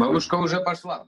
Бабушка уже пошла.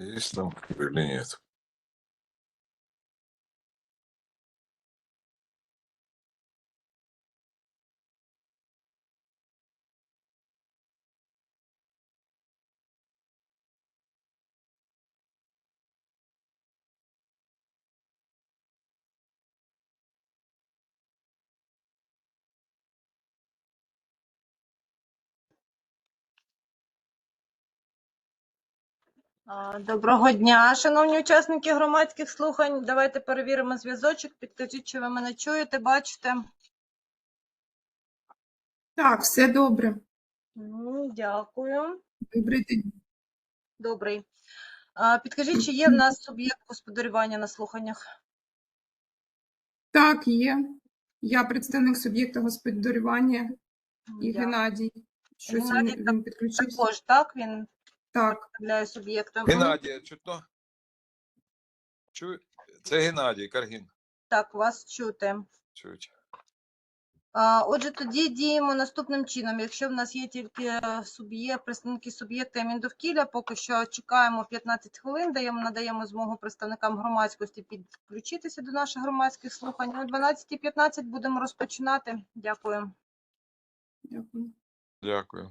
Eles estão por. Доброго дня, шановні учасники громадських слухань. Давайте перевіримо зв'язочок. Підкажіть, чи ви мене чуєте, бачите? Так, все добре. Ну, Дякую. Добрий день. Добрий. Підкажіть, чи є в нас суб'єкт господарювання на слуханнях? Так, є. Я представник суб'єкта господарювання і Я Геннадій. Щось він, Геннадій він підключився. Також, так, він Так, представляє суб'єктом. Геннадія, чутно? Чую? Це Геннадій Каргін. Так, вас чути. Чують. А, Отже, тоді діємо наступним чином. Якщо в нас є тільки е, суб'єкт, представники суб'єкта і Міндовкілля, поки що чекаємо 15 хвилин, даємо, надаємо змогу представникам громадськості підключитися до наших громадських слухань. О 12.15 будемо розпочинати. Дякую. дякую. Дякую.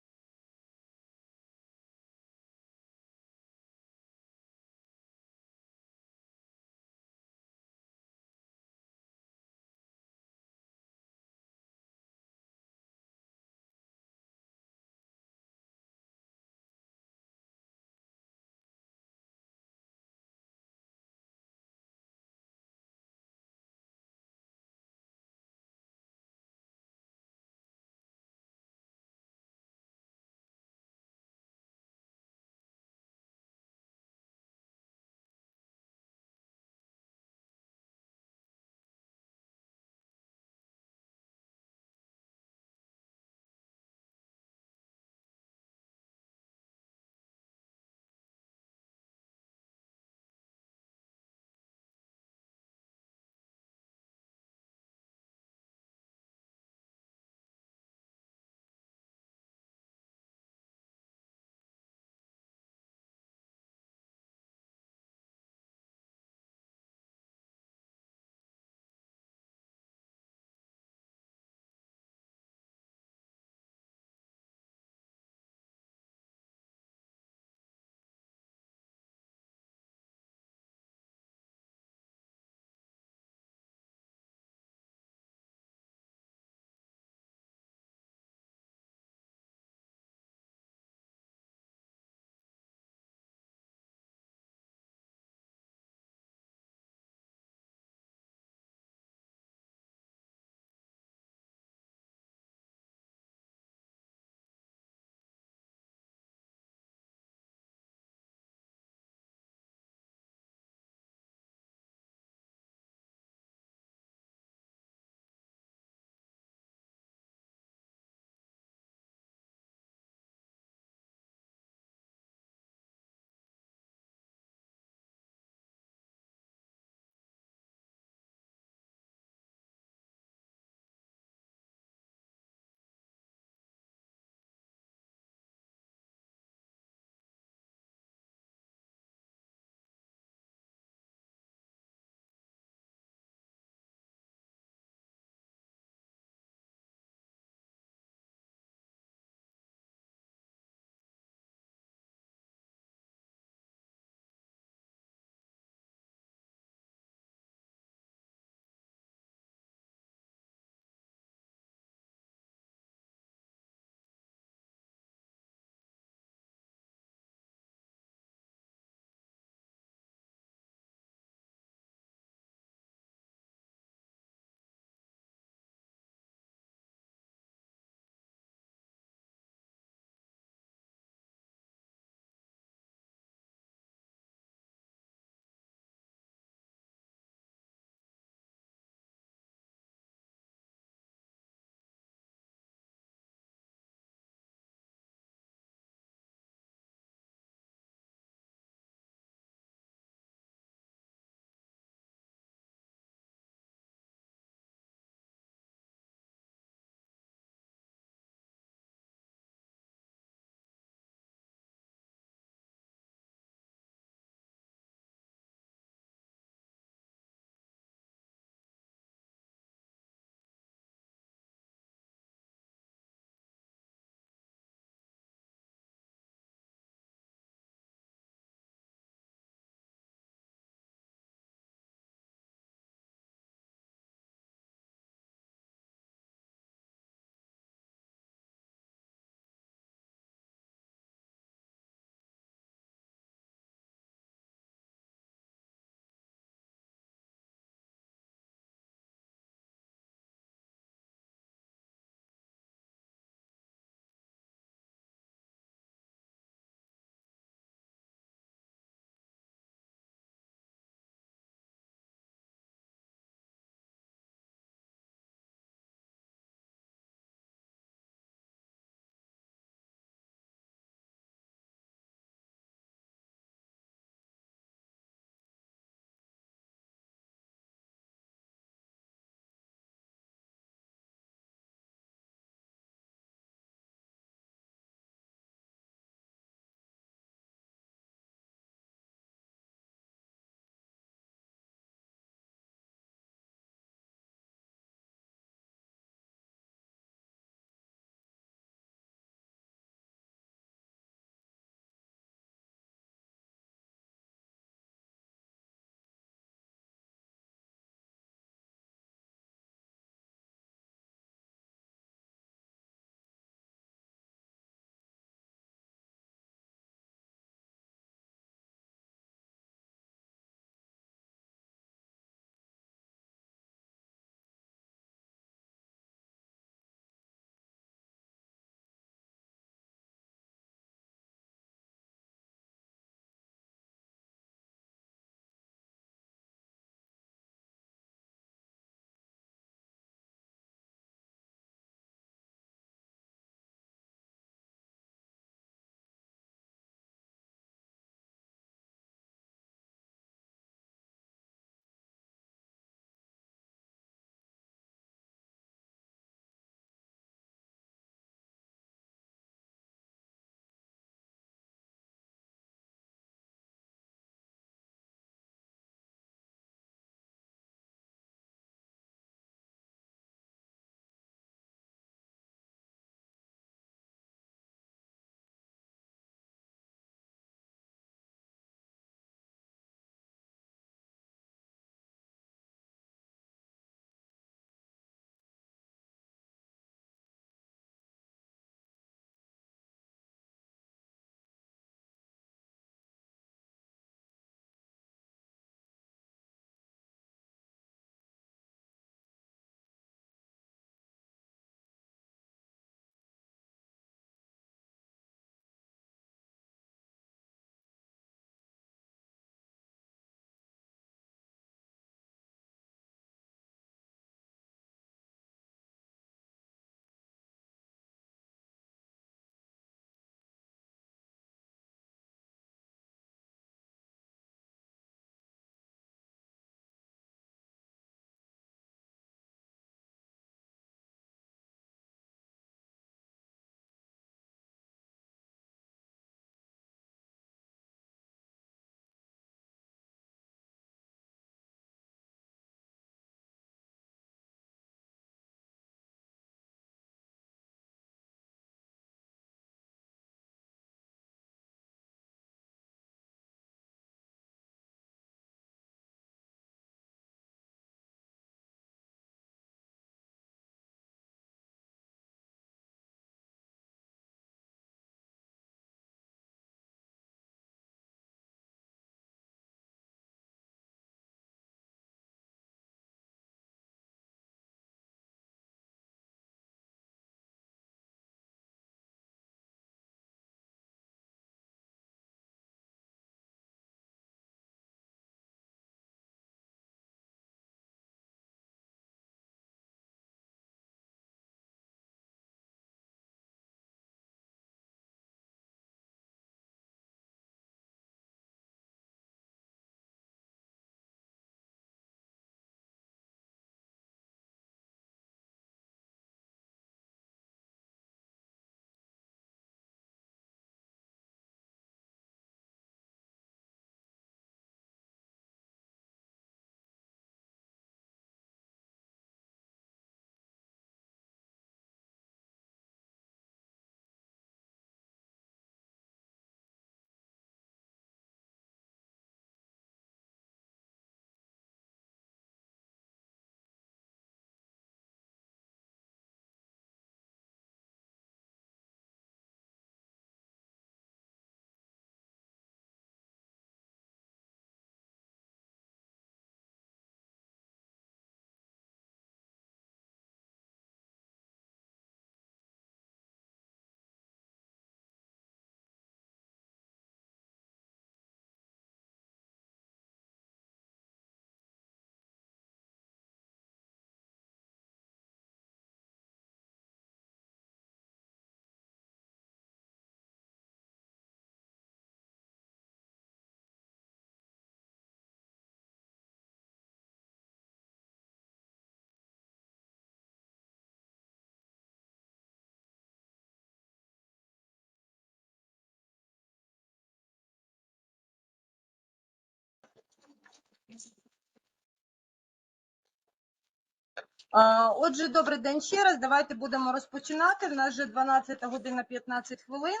Отже, добрий день ще раз. Давайте будемо розпочинати. В нас вже 12 година 15 хвилин.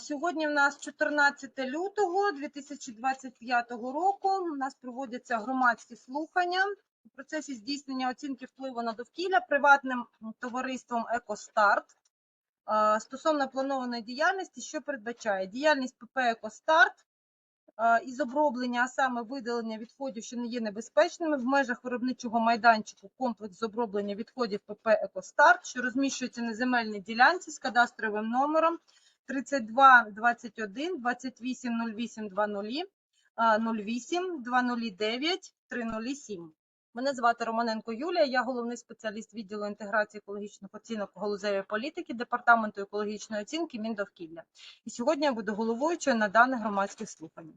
Сьогодні в нас 14 лютого 2025 року. У нас проводяться громадські слухання у процесі здійснення оцінки впливу на довкілля приватним товариством «Екостарт» стосовно планованої діяльності, що передбачає діяльність ПП «Екостарт» із оброблення, а саме видалення відходів, що не є небезпечними в межах виробничого майданчику комплекс з оброблення відходів ПП «Екостарт», що розміщується на земельній ділянці з кадастровим номером 32 21 28 08 20 а, 08 209 307. Мене звати Романенко Юлія, я головний спеціаліст відділу інтеграції екологічних оцінок галузевої політики Департаменту екологічної оцінки Міндовкілля. І сьогодні я буду головуючою на даних громадських слуханнях.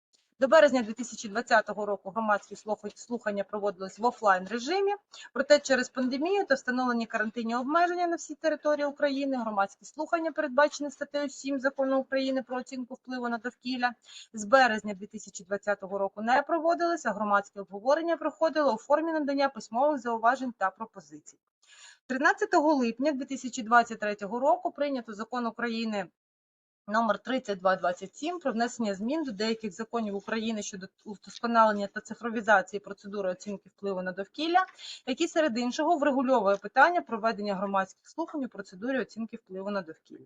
До березня 2020 року громадські слухання проводились в офлайн режимі. Проте через пандемію та встановлені карантинні обмеження на всій території України громадські слухання, передбачені статтею 7 закону України про оцінку впливу на довкілля, з березня 2020 року не проводилися. Громадське обговорення проходило у формі надання письмових зауважень та пропозицій. 13 липня 2023 року прийнято закон України номер 3227 про внесення змін до деяких законів України щодо удосконалення та цифровізації процедури оцінки впливу на довкілля, які серед іншого врегульовує питання проведення громадських слухань у процедурі оцінки впливу на довкілля.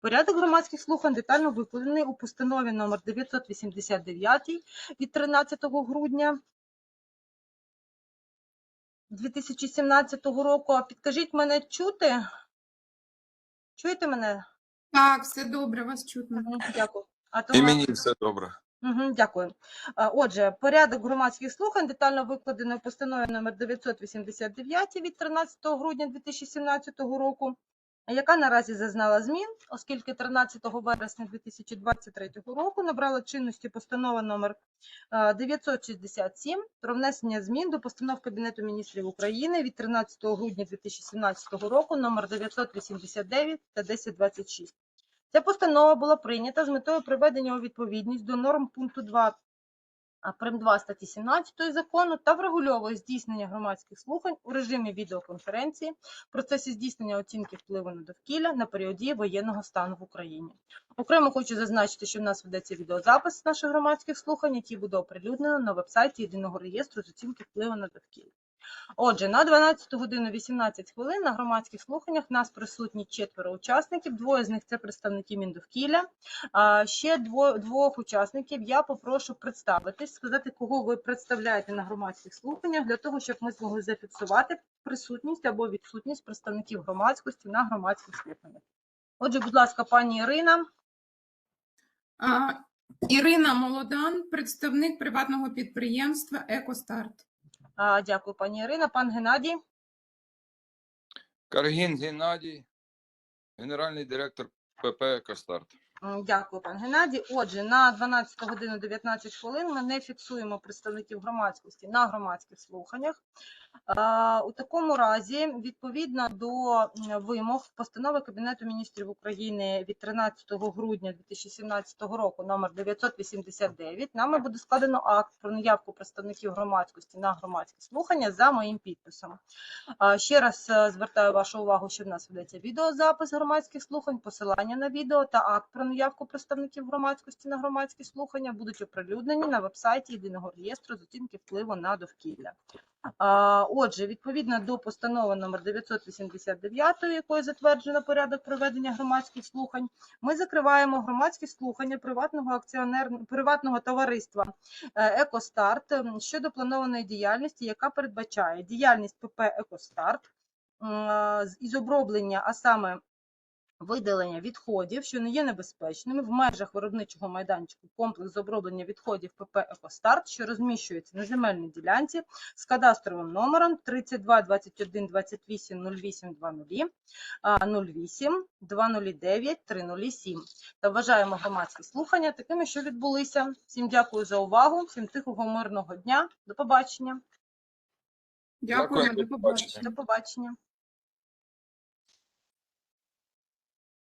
Порядок громадських слухань детально викладений у постанові номер 989 від 13 грудня 2017 року. А підкажіть мене чути? Чуєте мене? Так, все добре, вас чутно. Дякую. А то І мені все добре. Мгм, Дякую. Отже, порядок громадських слухань детально викладено в постанові номер 989 від 13 грудня 2017 року, яка наразі зазнала змін, оскільки 13 вересня 2023 року набрала чинності постанова номер е, 967 про внесення змін до постанов Кабінету міністрів України від 13 грудня 2017 року номер 989 та 1026. Ця постанова була прийнята з метою приведення у відповідність до норм пункту 2 а, прим. 2 статті 17 закону та врегульовує здійснення громадських слухань у режимі відеоконференції в процесі здійснення оцінки впливу на довкілля на період дії воєнного стану в Україні. Окремо хочу зазначити, що в нас ведеться відеозапис наших громадських слухань, який буде оприлюднено на вебсайті єдиного реєстру з оцінки впливу на довкілля. Отже, на 12 годину 18 хвилин на громадських слуханнях нас присутні четверо учасників. Двоє з них це представники Міндовкілля. Ще дво, двох учасників я попрошу представитись, сказати, кого ви представляєте на громадських слуханнях, для того, щоб ми змогли зафіксувати присутність або відсутність представників громадськості на громадських слуханнях. Отже, будь ласка, пані Ірина. Ірина Молодан, представник приватного підприємства Екостарт. Дякую, пані Ірина. Пан Геннадій. Каргін Геннадій, генеральний директор ПП «Екостарт». Дякую, пан Геннадій. Отже, на 12 годину 19 хвилин ми не фіксуємо представників громадськості на громадських слуханнях. У такому разі, відповідно до вимог постанови Кабінету міністрів України від 13 грудня 2017 року, номер 989, нами буде складено акт про наявку представників громадськості на громадські слухання за моїм підписом. Ще раз е, звертаю вашу увагу, що в нас ведеться відеозапис громадських слухань, посилання на відео та акт про наявку представників громадськості на громадські слухання будуть оприлюднені на вебсайті єдиного реєстру з оцінки впливу на довкілля. Отже, відповідно до постанови номер 989, якою затверджено порядок проведення громадських слухань, ми закриваємо громадські слухання приватного акціонер... приватного товариства е, Екостарт щодо планованої діяльності, яка передбачає діяльність ПП Екостарт із оброблення, а саме видалення відходів, що не є небезпечними в межах виробничого майданчику комплекс оброблення відходів ПП «Екостарт», що розміщується на земельній ділянці з кадастровим номером 32 21 28 08 20 08 209 307 Та вважаємо громадські слухання такими, що відбулися. Всім дякую за увагу, всім тихого мирного дня. До побачення. Дякую, до побачення. До побачення.